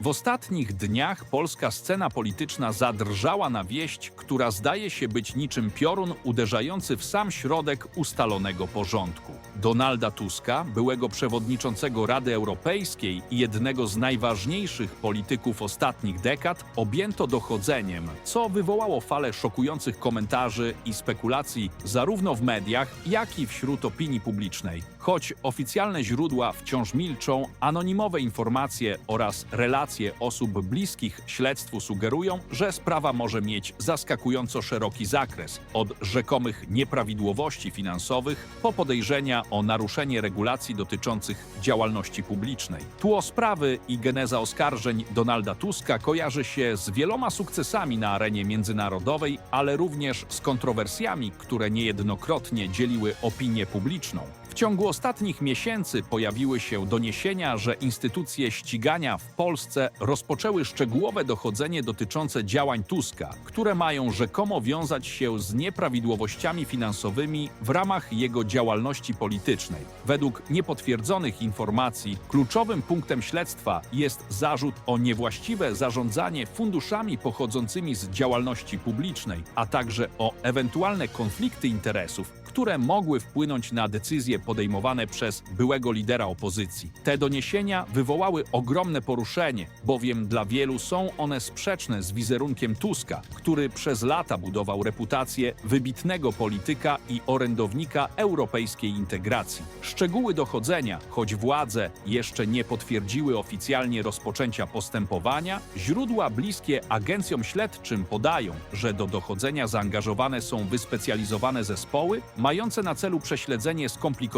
W ostatnich dniach polska scena polityczna zadrżała na wieść, która zdaje się być niczym piorun uderzający w sam środek ustalonego porządku. Donalda Tuska, byłego przewodniczącego Rady Europejskiej i jednego z najważniejszych polityków ostatnich dekad, objęto dochodzeniem, co wywołało falę szokujących komentarzy i spekulacji zarówno w mediach, jak i wśród opinii publicznej. Choć oficjalne źródła wciąż milczą, anonimowe informacje oraz relacje osób bliskich śledztwu sugerują, że sprawa może mieć zaskakująco szeroki zakres od rzekomych nieprawidłowości finansowych po podejrzenia o naruszenie regulacji dotyczących działalności publicznej. Tło sprawy i geneza oskarżeń Donalda Tuska kojarzy się z wieloma sukcesami na arenie międzynarodowej, ale również z kontrowersjami, które niejednokrotnie dzieliły opinię publiczną. Ciągu ostatnich miesięcy pojawiły się doniesienia, że instytucje ścigania w Polsce rozpoczęły szczegółowe dochodzenie dotyczące działań Tuska, które mają rzekomo wiązać się z nieprawidłowościami finansowymi w ramach jego działalności politycznej. Według niepotwierdzonych informacji kluczowym punktem śledztwa jest zarzut o niewłaściwe zarządzanie funduszami pochodzącymi z działalności publicznej, a także o ewentualne konflikty interesów, które mogły wpłynąć na decyzje podejmowane przez byłego lidera opozycji. Te doniesienia wywołały ogromne poruszenie, bowiem dla wielu są one sprzeczne z wizerunkiem Tuska, który przez lata budował reputację wybitnego polityka i orędownika europejskiej integracji. Szczegóły dochodzenia, choć władze jeszcze nie potwierdziły oficjalnie rozpoczęcia postępowania, źródła bliskie agencjom śledczym podają, że do dochodzenia zaangażowane są wyspecjalizowane zespoły mające na celu prześledzenie skomplikowanych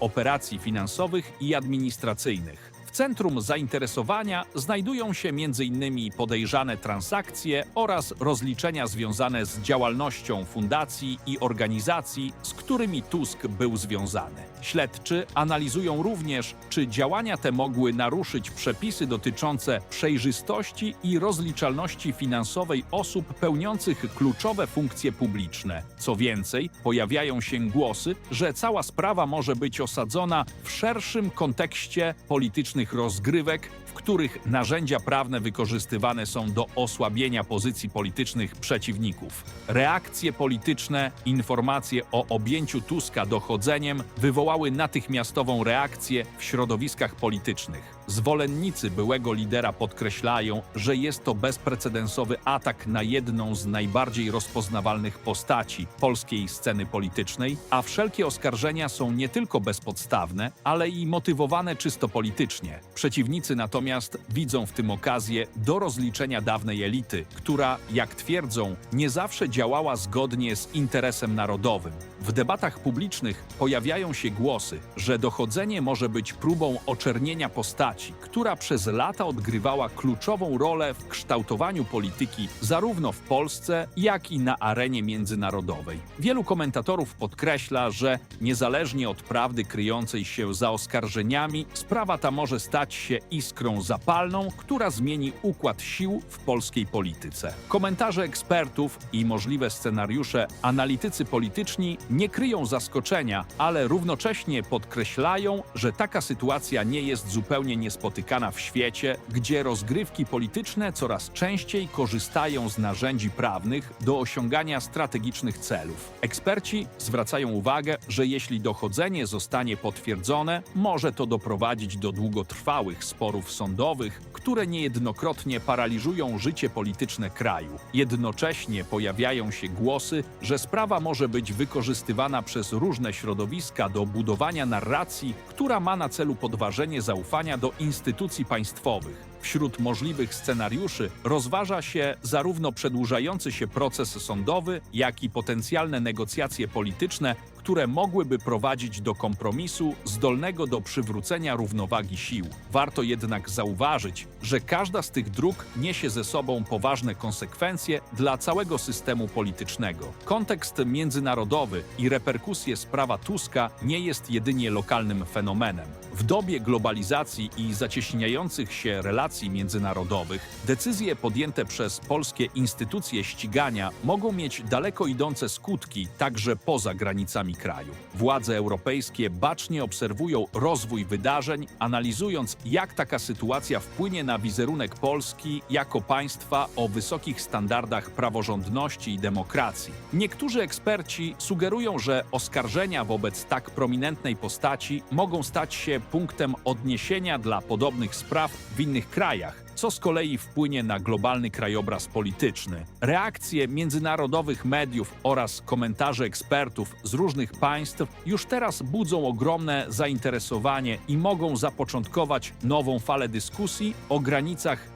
operacji finansowych i administracyjnych. Centrum zainteresowania znajdują się m.in. podejrzane transakcje oraz rozliczenia związane z działalnością fundacji i organizacji, z którymi Tusk był związany. Śledczy analizują również, czy działania te mogły naruszyć przepisy dotyczące przejrzystości i rozliczalności finansowej osób pełniących kluczowe funkcje publiczne. Co więcej, pojawiają się głosy, że cała sprawa może być osadzona w szerszym kontekście politycznych rozgrywek, w których narzędzia prawne wykorzystywane są do osłabienia pozycji politycznych przeciwników. Reakcje polityczne, informacje o objęciu Tuska dochodzeniem wywołały natychmiastową reakcję w środowiskach politycznych. Zwolennicy byłego lidera podkreślają, że jest to bezprecedensowy atak na jedną z najbardziej rozpoznawalnych postaci polskiej sceny politycznej, a wszelkie oskarżenia są nie tylko bezpodstawne, ale i motywowane czysto politycznie. Przeciwnicy natomiast widzą w tym okazję do rozliczenia dawnej elity, która, jak twierdzą, nie zawsze działała zgodnie z interesem narodowym. W debatach publicznych pojawiają się głosy, że dochodzenie może być próbą oczernienia postaci, która przez lata odgrywała kluczową rolę w kształtowaniu polityki zarówno w Polsce, jak i na arenie międzynarodowej. Wielu komentatorów podkreśla, że niezależnie od prawdy kryjącej się za oskarżeniami, sprawa ta może stać się iskrą zapalną, która zmieni układ sił w polskiej polityce. Komentarze ekspertów i możliwe scenariusze analitycy polityczni nie kryją zaskoczenia, ale równocześnie podkreślają, że taka sytuacja nie jest zupełnie niespotykana w świecie, gdzie rozgrywki polityczne coraz częściej korzystają z narzędzi prawnych do osiągania strategicznych celów. Eksperci zwracają uwagę, że jeśli dochodzenie zostanie potwierdzone, może to doprowadzić do długotrwałych sporów sądowych, które niejednokrotnie paraliżują życie polityczne kraju. Jednocześnie pojawiają się głosy, że sprawa może być wykorzystywana przez różne środowiska do budowania narracji, która ma na celu podważenie zaufania do instytucji państwowych. Wśród możliwych scenariuszy rozważa się zarówno przedłużający się proces sądowy, jak i potencjalne negocjacje polityczne, które mogłyby prowadzić do kompromisu zdolnego do przywrócenia równowagi sił. Warto jednak zauważyć, że każda z tych dróg niesie ze sobą poważne konsekwencje dla całego systemu politycznego. Kontekst międzynarodowy i reperkusje sprawa Tuska nie jest jedynie lokalnym fenomenem. W dobie globalizacji i zacieśniających się relacji międzynarodowych, decyzje podjęte przez polskie instytucje ścigania mogą mieć daleko idące skutki także poza granicami kraju. Władze europejskie bacznie obserwują rozwój wydarzeń, analizując, jak taka sytuacja wpłynie na wizerunek Polski jako państwa o wysokich standardach praworządności i demokracji. Niektórzy eksperci sugerują, że oskarżenia wobec tak prominentnej postaci mogą stać się punktem odniesienia dla podobnych spraw w innych krajach co z kolei wpłynie na globalny krajobraz polityczny. Reakcje międzynarodowych mediów oraz komentarze ekspertów z różnych państw już teraz budzą ogromne zainteresowanie i mogą zapoczątkować nową falę dyskusji o granicach